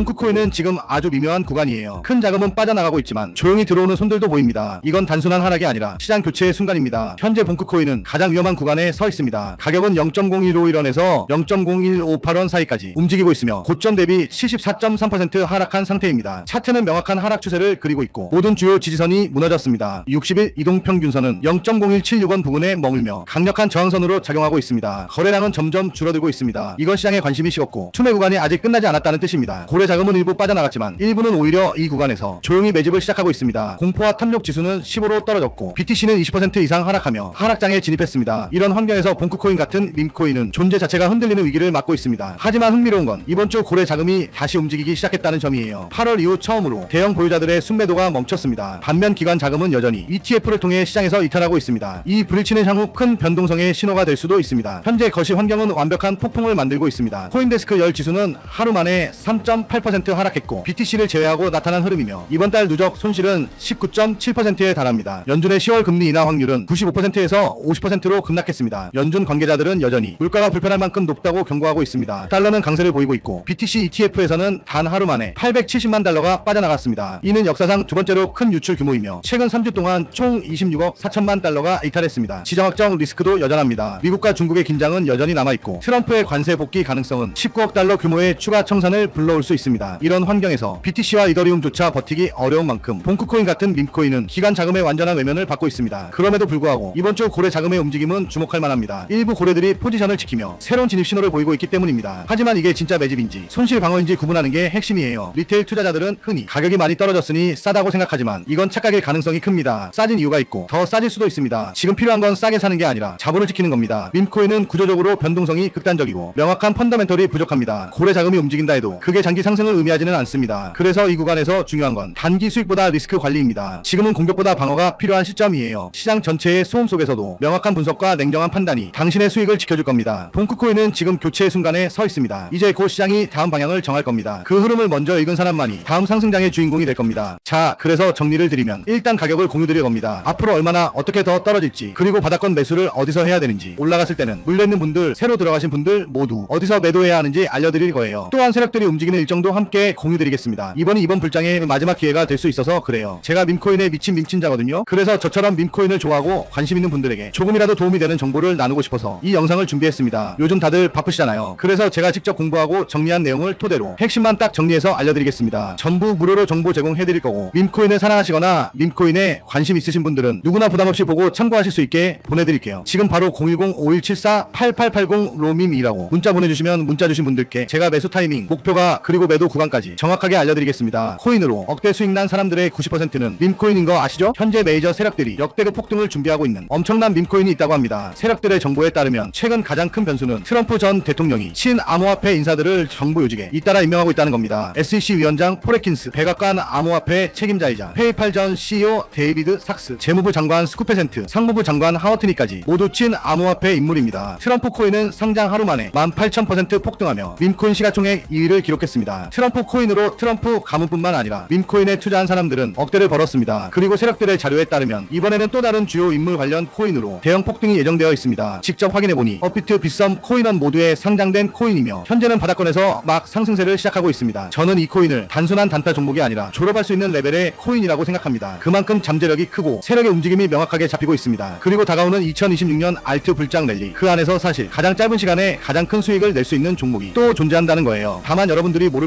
봉크코인은 지금 아주 미묘한 구간이에요. 큰 자금은 빠져나가고 있지만 조용히 들어오는 손들도 보입니다. 이건 단순한 하락이 아니라 시장 교체의 순간입니다. 현재 봉크코인은 가장 위험한 구간에 서 있습니다. 가격은 0.0151원에서 0.0158원 사이까지 움직이고 있으며 고점 대비 74.3% 하락한 상태입니다. 차트는 명확한 하락 추세를 그리고 있고 모든 주요 지지선이 무너졌습니다. 60일 이동평균선은 0.0176원 부근에 머물며 강력한 저항선으로 작용하고 있습니다. 거래량은 점점 줄어들고 있습니다. 이건 시장에 관심이 식었고 추매 구간이 아직 끝나지 않았다는 뜻입니다. 고래 자금은 일부 빠져나갔지만 일부는 오히려 이 구간에서 조용히 매집을 시작하고 있습니다. 공포와 탐욕 지수는 15로 떨어졌고 BTC는 20% 이상 하락하며 하락장에 진입했습니다. 이런 환경에서 봉크코인 같은 밈코인은 존재 자체가 흔들리는 위기를 맞고 있습니다. 하지만 흥미로운 건 이번 주 고래 자금이 다시 움직이기 시작했다는 점이에요. 8월 이후 처음으로 대형 보유자들의 순매도가 멈췄습니다. 반면 기관 자금은 여전히 ETF를 통해 시장에서 이탈하고 있습니다. 이 불일치는 향후 큰 변동성의 신호가 될 수도 있습니다. 현재 거시 환경은 완벽한 폭풍을 만들고 있습니다. 코인데스크 열 지수는 하루 만에 3.8% 하락했고 BTC를 제외하고 나타난 흐름이며 이번 달 누적 손실은 19.7%에 달합니다. 연준의 10월 금리 인하 확률은 95%에서 50%로 급락했습니다. 연준 관계자들은 여전히 물가가 불편할 만큼 높다고 경고하고 있습니다. 달러는 강세를 보이고 있고 BTC ETF에서는 단 하루 만에 870만 달러가 빠져나갔습니다. 이는 역사상 두 번째로 큰 유출 규모이며 최근 3주 동안 총 26억 4천만 달러가 이탈했습니다. 지정학적 리스크도 여전합니다. 미국과 중국의 긴장은 여전히 남아있고 트럼프의 관세 복귀 가능성은 19억 달러 규모의 추가 청산을 불러올 수 있습니다. 이런 환경에서 BTC와 이더리움조차 버티기 어려운 만큼 봉크코인 같은 밈코인은 기간 자금의 완전한 외면을 받고 있습니다. 그럼에도 불구하고 이번 주 고래 자금의 움직임은 주목할 만합니다. 일부 고래들이 포지션을 지키며 새로운 진입 신호를 보이고 있기 때문입니다. 하지만 이게 진짜 매집인지 손실 방어인지 구분하는 게 핵심이에요. 리테일 투자자들은 흔히 가격이 많이 떨어졌으니 싸다고 생각하지만 이건 착각의 가능성이 큽니다. 싸진 이유가 있고 더 싸질 수도 있습니다. 지금 필요한 건 싸게 사는 게 아니라 자본을 지키는 겁니다. 밈코인은 구조적으로 변동성이 극단적이고 명확한 펀더멘털이 부족합니다. 고래 자금이 움직인다 해도 그게 장기 상 승을 의미하지는 않습니다. 그래서 이 구간에서 중요한 건 단기 수익보다 리스크 관리입니다. 지금은 공격보다 방어가 필요한 시점이에요. 시장 전체의 소음 속에서도 명확한 분석과 냉정한 판단이 당신의 수익을 지켜줄 겁니다. 봉크코인은 지금 교체의 순간에 서 있습니다. 이제 곧 시장이 다음 방향을 정할 겁니다. 그 흐름을 먼저 읽은 사람만이 다음 상승장의 주인공이 될 겁니다. 자, 그래서 정리를 드리면 일단 가격을 공유드릴 겁니다. 앞으로 얼마나 어떻게 더 떨어질지 그리고 바닥권 매수를 어디서 해야 되는지 올라갔을 때는 물려있는 분들 새로 들어가신 분들 모두 어디서 매도해야 하는지 알려드릴 거예요. 또한 세력들이 움직이는 일정 도 함께 공유드리겠습니다. 이번이 이번 불장의 마지막 기회가 될 수 있어서 그래요. 제가 밈코인에 미친 밈친자거든요. 그래서 저처럼 밈코인을 좋아하고 관심 있는 분들에게 조금이라도 도움이 되는 정보를 나누고 싶어서 이 영상을 준비했습니다. 요즘 다들 바쁘시잖아요. 그래서 제가 직접 공부하고 정리한 내용을 토대로 핵심만 딱 정리해서 알려드리겠습니다. 전부 무료로 정보 제공해드릴 거고 밈코인을 사랑하시거나 밈코인에 관심 있으신 분들은 누구나 부담없이 보고 참고하실 수 있게 보내드릴게요. 지금 바로 010-5174-8880 로밈이라고 문자 보내주시면 문자 주신 분들께 제가 매수 타이밍, 목표가 그리고 매도 구간까지 정확하게 알려드리겠습니다. 코인으로 억대 수익 난 사람들의 90%는 밈코인인 거 아시죠? 현재 메이저 세력들이 역대급 폭등을 준비하고 있는 엄청난 밈코인이 있다고 합니다. 세력들의 정보에 따르면 최근 가장 큰 변수는 트럼프 전 대통령이 친암호화폐 인사들을 정부 요직에 잇따라 임명하고 있다는 겁니다. SEC 위원장 포레킨스, 백악관 암호화폐 책임자이자 페이팔 전 CEO 데이비드 삭스, 재무부 장관 스쿠페센트, 상무부 장관 하워트니까지 모두 친 암호화폐 인물입니다. 트럼프 코인은 상장 하루 만에 18,000% 폭등하며 밈코인 시가총액 2위를 기록했습니다. 트럼프 코인으로 트럼프 가문뿐만 아니라 밈코인에 투자한 사람들은 억대를 벌었습니다. 그리고 세력들의 자료에 따르면 이번에는 또 다른 주요 인물 관련 코인으로 대형 폭등이 예정되어 있습니다. 직접 확인해보니 업비트, 빗썸, 코인원 모두에 상장된 코인이며 현재는 바닥권에서 막 상승세를 시작하고 있습니다. 저는 이 코인을 단순한 단타 종목이 아니라 졸업할 수 있는 레벨의 코인이라고 생각합니다. 그만큼 잠재력이 크고 세력의 움직임이 명확하게 잡히고 있습니다. 그리고 다가오는 2026년 알트 불장 랠리 그 안에서 사실 가장 짧은 시간에 가장 큰 수익을 낼 수 있는 종목이 또 존재한다는 거예요. 다만 여러분들이 모를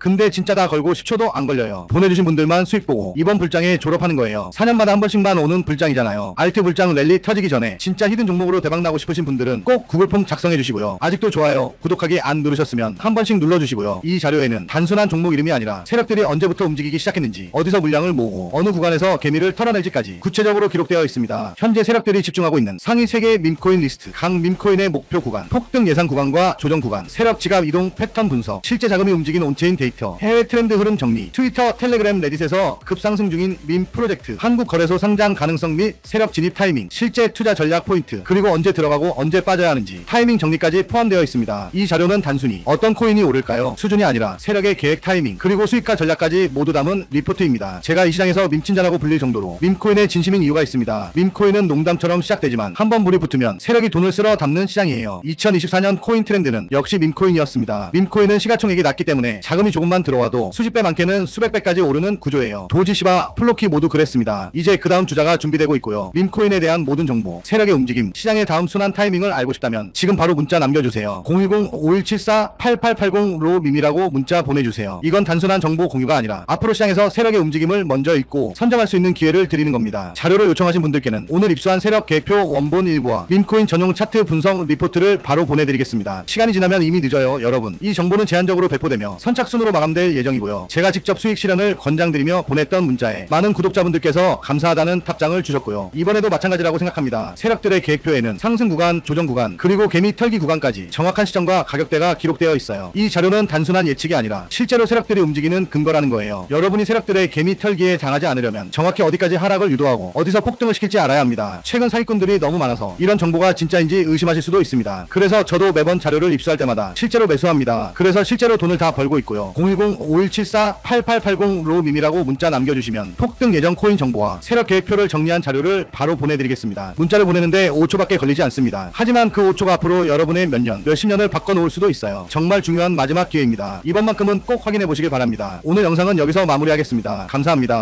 근데 진짜 다 걸고 10초도 안 걸려요. 보내주신 분들만 수익 보고 이번 불장에 졸업하는 거예요. 4년마다 한 번씩만 오는 불장이잖아요. 알트 불장 랠리 터지기 전에 진짜 히든 종목으로 대박 나고 싶으신 분들은 꼭 구글 폼 작성해 주시고요. 아직도 좋아요, 구독하기 안 누르셨으면 한 번씩 눌러 주시고요. 이 자료에는 단순한 종목 이름이 아니라 세력들이 언제부터 움직이기 시작했는지, 어디서 물량을 모으고 어느 구간에서 개미를 털어낼지까지 구체적으로 기록되어 있습니다. 현재 세력들이 집중하고 있는 상위 3개의 밈코인 리스트, 각 밈코인의 목표 구간, 폭등 예상 구간과 조정 구간, 세력 지갑 이동 패턴 분석, 실제 자금이 움직인 온체인 데이터, 해외 트렌드 흐름 정리, 트위터, 텔레그램, 레딧에서 급상승 중인 민 프로젝트, 한국 거래소 상장 가능성 및 세력 진입 타이밍, 실제 투자 전략 포인트, 그리고 언제 들어가고 언제 빠져야 하는지 타이밍 정리까지 포함되어 있습니다. 이 자료는 단순히 어떤 코인이 오를까요? 수준이 아니라 세력의 계획 타이밍, 그리고 수익과 전략까지 모두 담은 리포트입니다. 제가 이 시장에서 밈친자라고 불릴 정도로 밈코인의 진심인 이유가 있습니다. 밈코인은 농담처럼 시작되지만 한번 물이 붙으면 세력이 돈을 쓸어 담는 시장이에요. 2024년 코인 트렌드는 역시 밈코인이었습니다. 밈코인은 시가총액이 낮기 때문에 자금이 조금만 들어와도 수십 배 많게는 수백 배까지 오르는 구조예요. 도지시바, 플로키 모두 그랬습니다. 이제 그 다음 주자가 준비되고 있고요. 밈코인에 대한 모든 정보, 세력의 움직임, 시장의 다음 순환 타이밍을 알고 싶다면 지금 바로 문자 남겨주세요. 010-5174-8880로 밈이라고 문자 보내주세요. 이건 단순한 정보 공유가 아니라 앞으로 시장에서 세력의 움직임을 먼저 읽고 선점할 수 있는 기회를 드리는 겁니다. 자료를 요청하신 분들께는 오늘 입수한 세력 계획표 원본 일부와 밈코인 전용 차트 분석 리포트를 바로 보내드리겠습니다. 시간이 지나면 이미 늦어요, 여러분. 이 정보는 제한적으로 배포되며 선착순 으로 마감될 예정이고요. 제가 직접 수익 실현을 권장드리며 보냈던 문자에 많은 구독자분들께서 감사하다는 답장을 주셨고요. 이번에도 마찬가지라고 생각합니다. 세력들의 계획표에는 상승 구간, 조정 구간, 그리고 개미 털기 구간까지 정확한 시점과 가격대가 기록되어 있어요. 이 자료는 단순한 예측이 아니라 실제로 세력들이 움직이는 근거라는 거예요. 여러분이 세력들의 개미 털기에 당하지 않으려면 정확히 어디까지 하락을 유도하고 어디서 폭등을 시킬지 알아야 합니다. 최근 사기꾼들이 너무 많아서 이런 정보가 진짜인지 의심하실 수도 있습니다. 그래서 저도 매번 자료를 입수할 때마다 실제로 매수합니다. 그래서 실제로 돈을 다 벌고 있고요. 010-5174-8880로 밈이라고 문자 남겨주시면 폭등 예정 코인 정보와 세력 계획표를 정리한 자료를 바로 보내드리겠습니다. 문자를 보내는데 5초밖에 걸리지 않습니다. 하지만 그 5초가 앞으로 여러분의 몇 년, 몇십 년을 바꿔놓을 수도 있어요. 정말 중요한 마지막 기회입니다. 이번만큼은 꼭 확인해 보시길 바랍니다. 오늘 영상은 여기서 마무리하겠습니다. 감사합니다.